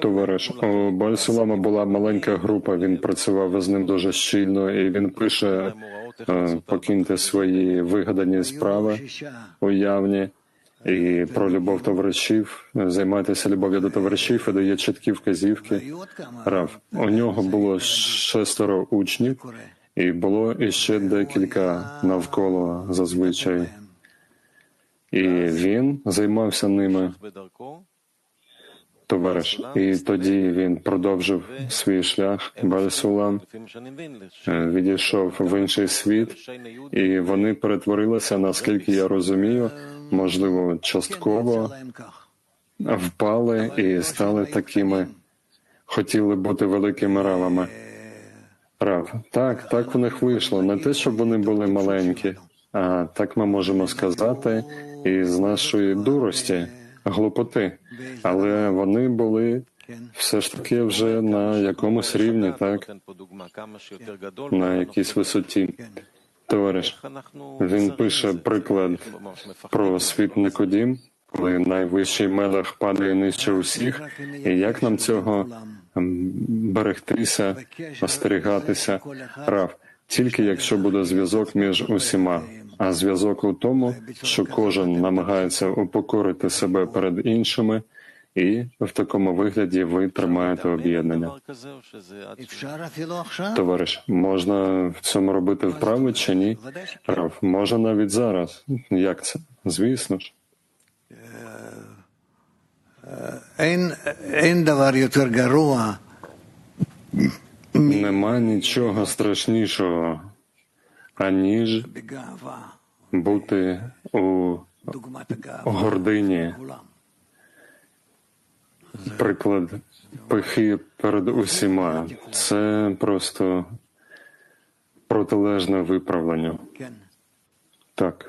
Товариш, у Бальсулама була маленька група, він працював з ним дуже щільно, і він пише: е, покиньте свої вигадані справи уявні і про любов товаришів, займайтеся любов'ю до товаришів і дає чіткі вказівки. Рав, у нього було шестеро учнів, і було іще декілька навколо зазвичай. І він займався ними, товариш. І тоді він продовжив свій шлях. Бальсулам е, відійшов в інший світ, і вони перетворилися, наскільки я розумію, можливо, частково впали і стали такими, хотіли бути великими равами. Рав, так, так в них вийшло. Не те, щоб вони були маленькі, а так ми можемо сказати, із нашої дурості, глупоти. Але вони були все ж таки вже на якомусь рівні, так, на якійсь висоті. Товариш, він пише приклад про світ Никодім, коли найвищий мелех падає нижче усіх, і як нам цього берегтися, остерігатися, рав, тільки якщо буде зв'язок між усіма. А зв'язок у тому, що кожен намагається упокорити себе перед іншими, і в такому вигляді ви тримаєте об'єднання. Товариш, можна в цьому робити вправи чи ні? Рав, можна навіть зараз. Як це? Звісно ж. Нема нічого страшнішого, аніж бути у гордині приклад пихи перед усіма. Це просто протилежне виправлення. Так.